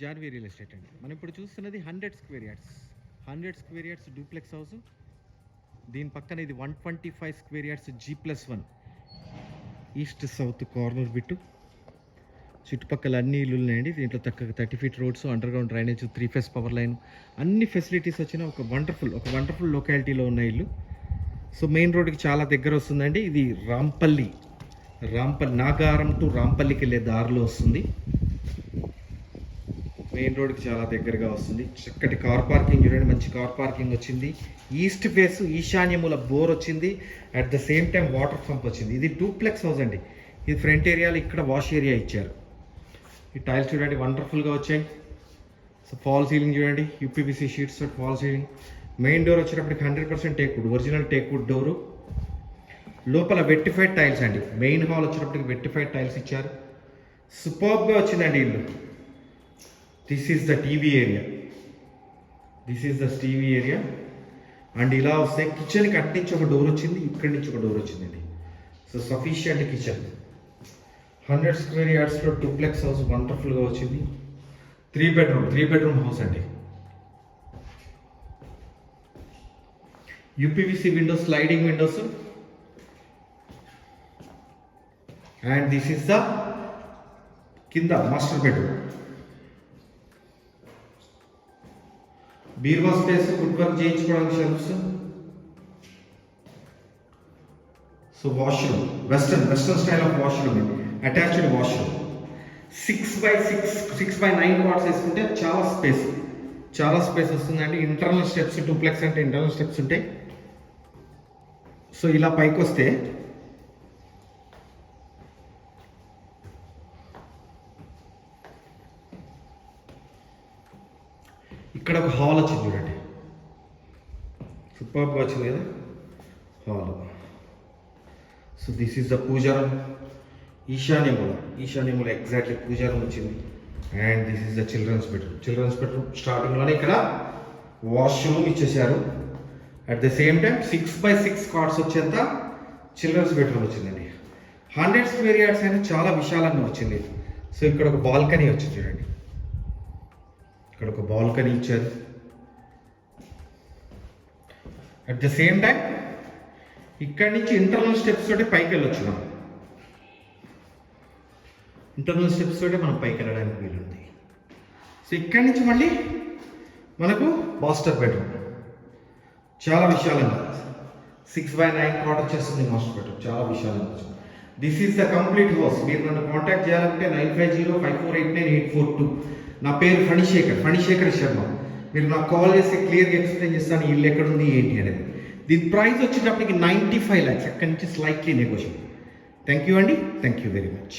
Janhvi real estate అండి. మనం ఇప్పుడు చూస్తున్నది hundred square yards. Hundred square yards duplex house. దీని పక్కన ఇది one twenty five square yards G plus one. East south corner bit. చుట్టుపక్కల అన్ని ఇల్లు ఉన్నాయండి. దీంట్లో తక్కువ thirty feet roads underground drainage three phase power line. అన్ని ఫెసిలిటీస్ వచ్చిన ఒక వండర్ఫుల్ ఒక వండర్ఫుల్ లొకాలిటీలో ఉన్న ఇల్లు. సో మెయిన్ రోడ్కి చాలా దగ్గర వస్తుందండి. ఇది రాంపల్లి. రాంపల్లి నాగారం టు రాంపల్లికి వెళ్ళే దారిలో వస్తుంది. మెయిన్ రోడ్కి చాలా దగ్గరగా వస్తుంది. చక్కటి కార్ పార్కింగ్ చూడండి మంచి కార్ పార్కింగ్ వచ్చింది. ఈస్ట్ ఫేస్ ఈశాన్యముల బోర్ వచ్చింది. At the same time water pump వచ్చింది. ఇది డూప్లెక్స్ హౌస్ అండి. ఇది ఫ్రంట్ ఏరియాలో ఇక్కడ వాష్ ఏరియా ఇచ్చారు. ఈ టైల్స్ చూడండి వండర్ఫుల్గా వచ్చాయి. సో ఫాల్ సీలింగ్ చూడండి UPVC sheets false ceiling main door వచ్చేటప్పటికి hundred percent teakwood original teakwood door లోపల వెట్టిఫైడ్ టైల్స్ అండి. మెయిన్ హాల్ వచ్చేటప్పటికి వెట్టిఫైడ్ టైల్స్ ఇచ్చారు. సూపర్గా వచ్చిందండి ఇల్లు. This is the TV area this is the TV area and ఇలా వస్తే కిచెన్కి అటు నుంచి ఒక డోర్ వచ్చింది ఇక్కడి నుంచి ఒక డోర్ వచ్చిందండి. So sufficient kitchen hundred square యార్డ్స్లో duplex house వండర్ఫుల్గా వచ్చింది. Three bedroom three bedroom house అండి. UPVC windows sliding windows and this is the కింద మాస్టర్ బెడ్రూమ్ బీర్వా స్పేస్ ఫుడ్ వర్క్ చేయించుకోవడానికి shelves so washroom western western style of washroom attached washroom six by six six by nine watts వేసుకుంటే చాలా space చాలా space వస్తుందండి. Internal steps టూప్లెక్స్ అంటే internal steps ఉంటాయి. So ఇలా పైకి వస్తే ఇక్కడ ఒక హాల్ వచ్చింది చూడండి. సూపర్గా వచ్చింది కదా? Hall. So this is the pooja room ఈశాన్యముల ఈశాన్యముల ఎగ్జాక్ట్లీ పూజారం వచ్చింది. And this is the children's bedroom children's bedroom స్టార్టింగ్లోనే ఇక్కడ వాష్రూమ్ ఇచ్చేసారు at the same time six by six cards వచ్చేంత చిల్డ్రన్స్ బెడ్రూమ్ వచ్చిందండి. హండ్రెడ్ స్క్వేర్ యార్డ్స్ అయినా చాలా విశాలంగా వచ్చింది. సో ఇక్కడ ఒక బాల్కనీ వచ్చింది చూడండి. ఇక్కడ ఒక బాల్కనీ ఇచ్చారు. అట్ ద సేమ్ టైం ఇక్కడి నుంచి ఇంటర్నల్ స్టెప్స్ తోటి పైకి వెళ్ళొచ్చు మనం. ఇంటర్నల్ స్టెప్స్ తోటి మనం పైకి వెళ్ళడానికి వీలుంది. సో ఇక్కడి నుంచి మళ్ళీ మనకు మాస్టర్ బెడ్రూమ్ చాలా విశాలంగా సిక్స్ బై నైన్ కాట్ వచ్చేస్తుంది మాస్టర్ బెడ్రూమ్ చాలా విశాలంగా this is the complete house మీరు నన్ను కాంటాక్ట్ చేయాలంటే nine five zero five four eight nine eight four two నా పేరు ఫణిశేఖర్ ఫణిశేఖర్ శర్మ. మీరు నాకు కాల్ చేస్తే క్లియర్గా ఎక్స్ప్లెయిన్ చేస్తాను ఇల్లు ఎక్కడుంది ఏంటి అనేది. దీని ప్రైస్ వచ్చేటప్పటికి నైంటీ ఫైవ్ ల్యాక్స్. అక్కడి నుంచి స్లైట్లీ నెగోషియబుల్ థ్యాంక్ యూ అండి. Thank you very much.